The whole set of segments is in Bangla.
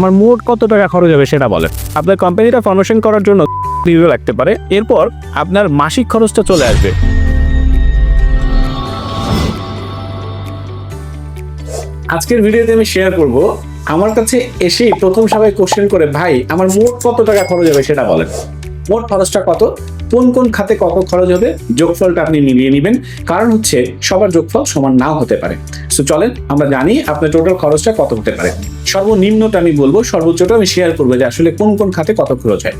আমার মোট কত টাকা খরচ হবে সেটা বলেন। আপনার কোম্পানিটা ফর্মেশন করার জন্য ইউরো লাগতে পারে। এরপর আপনার মাসিক খরচটা চলে আসবে। আজকের ভিডিওতে আমি শেয়ার করব, আমার কাছে এসেই প্রথম সবাই কোশ্চেন করে, ভাই, আমার মোট কত টাকা খরচ হবে সেটা বলেন। মোট খরচটা কত? কোন কোন খাতে কত খরচ হবে, যোগফলটা আপনি মিলিয়ে নেবেন। কারণ হচ্ছে, সবার যোগফল সমান নাও হতে পারে। সো চলেন, আমরা জানি আপনার টোটাল খরচটা কত হতে পারে। সর্বনিম্নটা আমি বলব, সর্বোচ্চটা আমি শেয়ার করব যে আসলে কোন কোন খাতে কত খরচ হয়।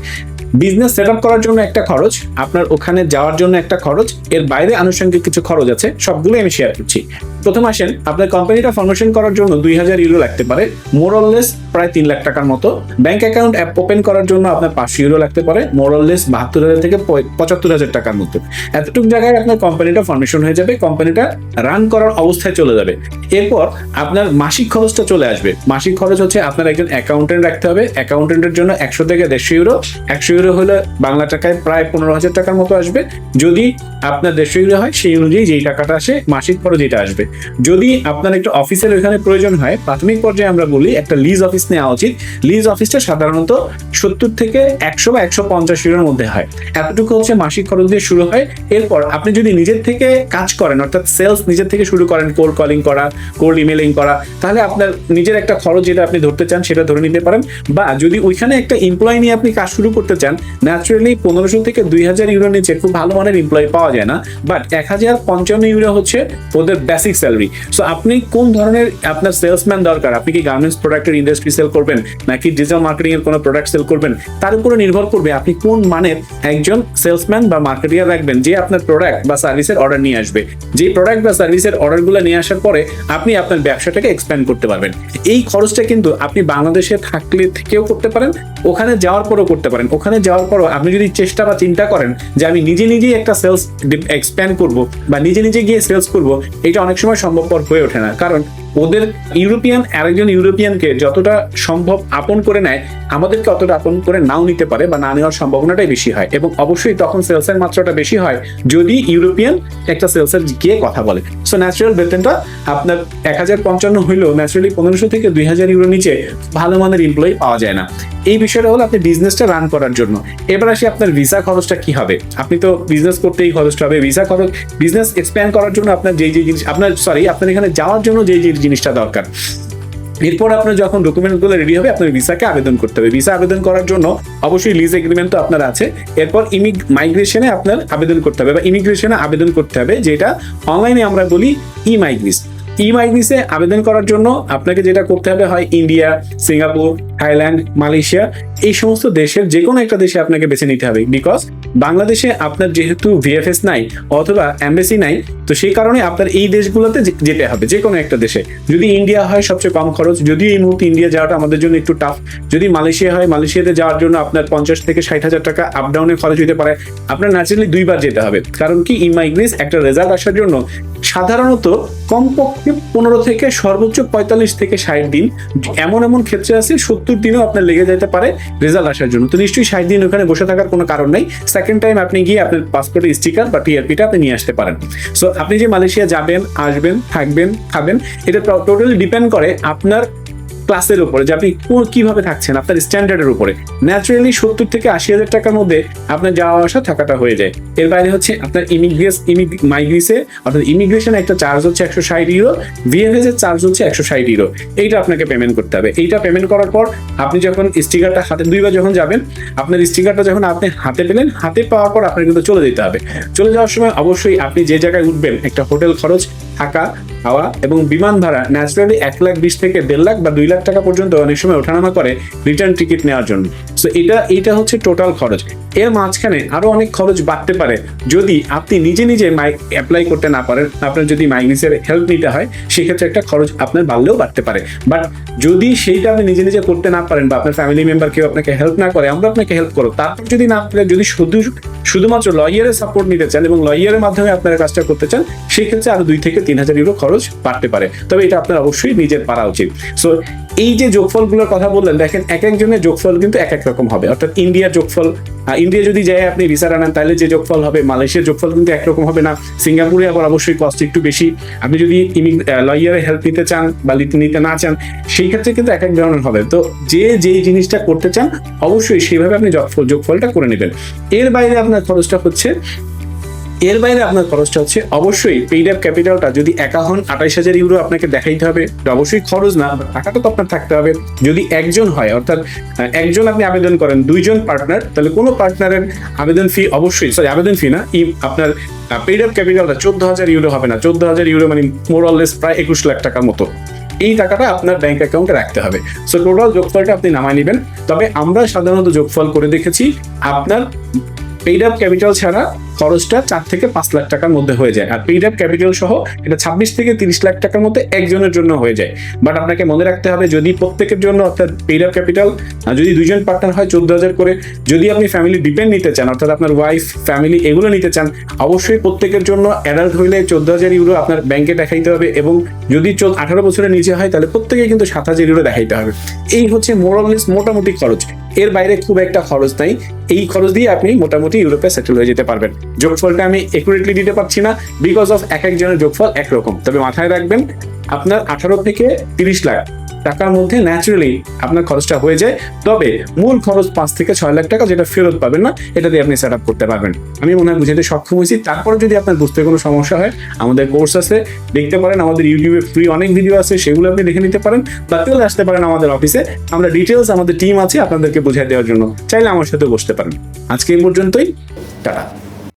বিজনেস সেট করার জন্য একটা খরচ, আপনার ওখানে যাওয়ার জন্য একটা খরচ, এর বাইরে আনুষঙ্গিক কিছু খরচ আছে সবগুলো আমি শেয়ার করছি। প্রথম আসেন, আপনার কোম্পানিটা ফর্মেশন করার জন্য দুই হাজার ইউরো লাগতে পারে মোরললেস প্রায় তিন লাখ টাকার মতো। ব্যাংক অ্যাকাউন্ট অ্যাপ ওপেন করার জন্য আপনার পাঁচশো ইউরো লাগতে পারে মোরললেস বাহাত্তর হাজার থেকে পঁচাত্তর হাজার টাকার মতো এতটুকু জায়গায় আপনার কোম্পানিটা ফর্মেশন হয়ে যাবে কোম্পানিটা রান করার অবস্থায় চলে যাবে। এরপর আপনার মাসিক খরচটা চলে আসবে। মাসিক খরচ হচ্ছে আপনার একজন অ্যাকাউন্টেন্ট রাখতে হবে। অ্যাকাউন্টেন্টের জন্য একশো থেকে দেড়শো ইউরো একশো ইউরো হলে বাংলা টাকায় প্রায় পনেরো হাজার টাকার মতো আসবে। যদি আপনার দেড়শো ইউরো হয়, সেই অনুযায়ী যেই টাকাটা আসে, মাসিক খরচ এটা আসবে। যদি আপনার একটা অফিসের ওইখানে প্রয়োজন হয়, প্রাথমিক পর্যায়ে আমরা বলি একটা লিজ অফিস নেওয়া উচিত। লিজ অফিসটা সাধারণত সত্তর থেকে একশো বা একশো পঞ্চাশ ইউরোর মধ্যে হয়। এতটুকু হচ্ছে মাসিক খরচ দিয়ে শুরু হয়। এরপর আপনি যদি নিজের থেকে কাজ করেন, অর্থাৎ সেলস নিজের থেকে শুরু করেন কোল্ড কলিং করা কোল্ড ইমেলিং করা, তাহলে আপনার নিজের একটা খরচ যেটা আপনি ধরতে চান, সেটা ধরে নিতে পারেন। বা যদি ওইখানে একটা এমপ্লয় নিয়ে আপনি কাজ শুরু করতে চান ন্যাচুরালি পনেরোশো থেকে দুই হাজার ইউরো নিচে খুব ভালো মানের এমপ্লয় পাওয়া যায় না বাট এক হাজার পঞ্চান্ন ইউরো হচ্ছে ওদের বেসিক স্যালারি সো আপনি কোন ধরনের আপনার সেলসম্যান দরকার? আপনি কি গার্মেন্টস প্রোডাক্টের ইন্ডাস্ট্রি সেল করবেন, নাকি ডিজিটাল মার্কেটিং এর কোনো প্রোডাক্ট সেল করবেন? তার উপরে নির্ভর করবে আপনি কোন মানের একজন সেলসম্যান বা মার্কেটিয়ার রাখবেন, যে আপনার প্রোডাক্ট বা সার্ভিসের অর্ডার নিয়ে আসবে। যে প্রোডাক্ট বা সার্ভিসের অর্ডারগুলো নিয়ে আসার পরে আপনি আপনার ব্যবসাটাকে এক্সপ্যান্ড করতে পারবেন। এই খরচটা কিন্তু আপনি বাংলাদেশে থাকলে থেকেও করতে পারেন, ওখানে যাওয়ার পরেও করতে পারেন। ওখানে যাওয়ার পরও আপনি যদি চেষ্টা বা চিন্তা করেন যে আমি নিজে নিজেই একটা সেলস এক্সপ্যান্ড করব বা নিজে নিজে গিয়ে সেলস করব, এটা অনেক সময় সম্ভবপর হয়ে ওঠে না। কারণ ওদের ইউরোপিয়ান, আরেকজন ইউরোপিয়ানকে যতটা সম্ভব আপন করে নেয়, আমাদেরকে অতটা আপন করে নাও নিতে পারে বা না নেওয়ার সম্ভাবনাটাই বেশি হয়। এবং অবশ্যই তখন সেলসের মাত্রাটা বেশি হয় যদি ইউরোপিয়ান একটা সেলসের গিয়ে কথা বলে। সো ন্যাচারাল বেতনটা আপনার এক হাজার পঞ্চান্ন হইলেও ন্যাচারালি পনেরোশো থেকে দুই হাজার ইউরো নিচে ভালো মানের এমপ্লয়ি পাওয়া যায় না। এই বিষয়টা হলো আপনি বিজনেসটা রান করার জন্য। এবার আসি আপনার ভিসা খরচটা কি হবে? আপনি তো বিজনেস করতেই খরচটা হবে। ভিসা খরচ বিজনেস এক্সপ্যান্ড করার জন্য আপনার যেই যে জিনিস, আপনার সরি আপনার এখানে যাওয়ার জন্য যেই যে জিনিসটা দরকার। এরপর আপনার যখন ডকুমেন্টগুলো রেডি হবে, আপনার ভিসাকে আবেদন করতে হবে। ভিসা আবেদন করার জন্য অবশ্যই লিজ এগ্রিমেন্ট তো আপনার আছে। এরপর ইমিগ মাইগ্রেশনে আপনার আবেদন করতে হবে বা ইমিগ্রেশনে আবেদন করতে হবে, যেটা অনলাইনে আমরা বলি ই মাইগ্রিস ই মাইগ্রিসে আবেদন করার জন্য আপনাকে যেটা করতে হবে হয় ইন্ডিয়া, সিঙ্গাপুর, থাইল্যান্ড, মালয়েশিয়া, এই সমস্ত দেশের যে কোনো একটা দেশে আপনাকে বেছে নিতে হবে। বিকজ বাংলাদেশে আপনার যেহেতু ভিএফএস নাই অথবা এমবেসি নাই, তো সেই কারণে আপনার এই দেশগুলোতে যেতে হবে, যে কোনো একটা দেশে। যদি ইন্ডিয়া হয় সবচেয়ে কম খরচ, যদি এই মুহূর্তে ইন্ডিয়া যাওয়াটা আমাদের জন্য একটু টাফ যদি মালয়েশিয়া হয়, মালয়েশিয়াতে যাওয়ার জন্য আপনার পঞ্চাশ থেকে ষাট হাজার টাকা আপ ডাউনে খরচ হতে পারে। আপনার ন্যাচারালি দুইবার যেতে হবে, কারণ কি ইমাইগ্রেস একটা রেজাল্ট আসার জন্য সাধারণত কমপক্ষে পনেরো থেকে সর্বোচ্চ পঁয়তাল্লিশ থেকে ষাট দিন এমন এমন ক্ষেত্রে আছে, সত্তর দিনও আপনার লেগে যেতে পারে রেজাল্ট আসার জন্য। তো নিশ্চয়ই ষাট দিন ওখানে বসে থাকার কোনো কারণ নেই। সেকেন্ড টাইম আপনি গিয়ে আপনার পাসপোর্টের স্টিকার বা টিআরপিটা আপনি নিয়ে আসতে পারেন। সো আপনি যে মালয়েশিয়া যাবেন, আসবেন, থাকবেন, খাবেন, এটা টোটালি ডিপেন্ড করে আপনার ক্লাসের উপরে যে আপনি কীভাবে থাকছেন, আপনার স্ট্যান্ডার্ডের উপরে। ন্যাচারালি সত্তর থেকে আশি হাজার টাকার মধ্যে আপনার যাওয়া আসা থাকাটা হয়ে যায়। এর বাইরে হচ্ছে আপনার ইমিগ্রেস মাইগ্রিসে অর্থাৎ ইমিগ্রেশন একটা চার্জ হচ্ছে একশো ষাট ইউরো ভিএফএস এর চার্জ হচ্ছে একশো ষাট ইউরো এইটা আপনাকে পেমেন্ট করতে হবে। এইটা পেমেন্ট করার পর আপনি যখন স্টিকারটা হাতে দুইবার যখন যাবেন, আপনার স্টিকারটা যখন আপনি হাতে পেলেন, হাতে পাওয়ার পর আপনার কিন্তু চলে যেতে হবে। চলে যাওয়ার সময় অবশ্যই আপনি যে জায়গায় উঠবেন, একটা হোটেল খরচ থাকা, খাওয়া এবং বিমান ভাড়া ন্যাচারালি এক লাখ বিশ থেকে দেড় লাখ বা দুই লাখ টাকা পর্যন্ত অনেক সময় ওঠানামা করে রিটার্ন টিকিট নেওয়ার জন্য। সো এটা এটা হচ্ছে টোটাল খরচ। এর মাঝখানে আরও অনেক খরচ বাড়তে পারে যদি আপনি নিজে নিজে মাই অ্যাপ্লাই করতে না পারেন। আপনার যদি মাইগ্রিসের হেল্প নিতে হয়, সেক্ষেত্রে একটা খরচ আপনার বাড়লেও বাড়তে পারে। বাট যদি সেইটা আপনি নিজে নিজে করতে না পারেন বা আপনার ফ্যামিলি মেম্বার কেউ আপনাকে হেল্প না করে, আমরা আপনাকে হেল্প করো তারপর যদি না, যদি শুধু শুধুমাত্র লয়ারের সাপোর্ট নিতে চান এবং লয়ারের মাধ্যমে আপনারা কাজটা করতে চান, সেক্ষেত্রে আরও দুই থেকে তিন হাজার ইউরো খরচ বাড়তে পারে। তবে এটা আপনার অবশ্যই নিজের পারা উচিত। সো এই যে যোগফলগুলোর কথা বললেন, দেখেন এক একজনের যোগফল কিন্তু এক এক রকম হবে। অর্থাৎ ইন্ডিয়ার যোগফল ইন্ডিয়া যদি যায়, আপনি ভিসার আনেন তাহলে যে যোগফল হবে, মালয়েশিয়ার যোগফল কিন্তু একরকম হবে না। সিঙ্গাপুরে আবার অবশ্যই কস্ট একটু বেশি। আপনি যদি লয়ারের হেল্প নিতে চান বা নিতে নিতে না চান, সেই ক্ষেত্রে কিন্তু এক এক ধরনের হবে। তো যে যেই জিনিসটা করতে চান, অবশ্যই সেইভাবে আপনি যোগফল, যোগফলটা করে নেবেন। এর বাইরে আপনার খরচটা হচ্ছে এর বাইরে আপনার খরচটা হচ্ছে অবশ্যই পেইড অ্যাপ ক্যাপিটালটা যদি একা হন, আঠাইশ হাজার ইউরো আপনাকে দেখাইতে হবে। অবশ্যই খরচ না টাকাটা তো আপনার থাকতে হবে। যদি একজন হয়, অর্থাৎ একজন আপনি আবেদন করেন, দুইজন পার্টনার তাহলে কোনো পার্টনারের আবেদন ফি অবশ্যই সরি আবেদন ফি না আপনার পেইড অ্যাপ ক্যাপিটালটা চোদ্দ হাজার ইউরো হবে না। চোদ্দ হাজার ইউরো মানে মোরলেস প্রায় একুশ লাখ টাকার মতো। এই টাকাটা আপনার ব্যাংক অ্যাকাউন্টে রাখতে হবে। সো টোটাল যোগফলটা আপনি নামায় নেবেন। তবে আমরা সাধারণত যোগফল করে দেখেছি, আপনার পেইড আপ ক্যাপিটাল ছাড়া খরচটা চার থেকে পাঁচ লাখ টাকার মধ্যে হয়ে যায়। আর পেইড আপ ক্যাপিটাল সহ এটা ছাব্বিশ থেকে তিরিশ লাখ টাকার মধ্যে একজনের জন্য হয়ে যায়। বাট আপনাকে মনে রাখতে হবে, যদি প্রত্যেকের জন্য অর্থাৎ পেইড আপ ক্যাপিটাল যদি দুজন পার্টনার হয় চোদ্দ হাজার করে, যদি আপনি ফ্যামিলি ডিপেন্ড নিতে চান, অর্থাৎ আপনার ওয়াইফ ফ্যামিলি এগুলো নিতে চান, অবশ্যই প্রত্যেকের জন্য অ্যাডাল্ট হইলে চোদ্দ হাজার ইউরো আপনার ব্যাংকে দেখাইতে হবে এবং যদি আঠারো বছরের নিচে হয়, তাহলে প্রত্যেকে কিন্তু সাত হাজার ইউরো দেখাইতে হবে। এই হচ্ছে মোরালিস মোটামুটি খরচ। এর বাইরে খুব একটা খরচ নাই। এই খরচ দিয়ে আপনি মোটামুটি ইউরোপে সেটেল হয়ে যেতে পারবেন। যোগফলটা আমি একুরেটলি দিতে পারছি না। বিকজ অফ এক একজনের যোগফল একরকম। তবে মাথায় রাখবেন, আপনার আঠারো থেকে তিরিশ লাখ টাকার মধ্যে ন্যাচারালি আপনার খরচটা হয়ে যায়। তবে মূল খরচ পাঁচ থেকে ছয় লাখ টাকা যেটা ফেরত পাবেন না, এটা দিয়ে আপনি সেট করতে পারবেন। আমি মনে হয় বুঝাতে সক্ষম হয়েছি। তারপরে যদি আপনার বুঝতে কোনো সমস্যা হয়, আমাদের কোর্স আছে। দেখতে পারেন, আমাদের ইউটিউবে ফ্রি অনেক ভিডিও আছে, সেগুলো আপনি দেখে নিতে পারেন বা চলে আসতে পারেন আমাদের অফিসে আমরা ডিটেলস আমাদের টিম আছে আপনাদেরকে বোঝাই দেওয়ার জন্য। চাইলে আমার সাথে বসতে পারেন। আজকে এই পর্যন্তই। টাটা।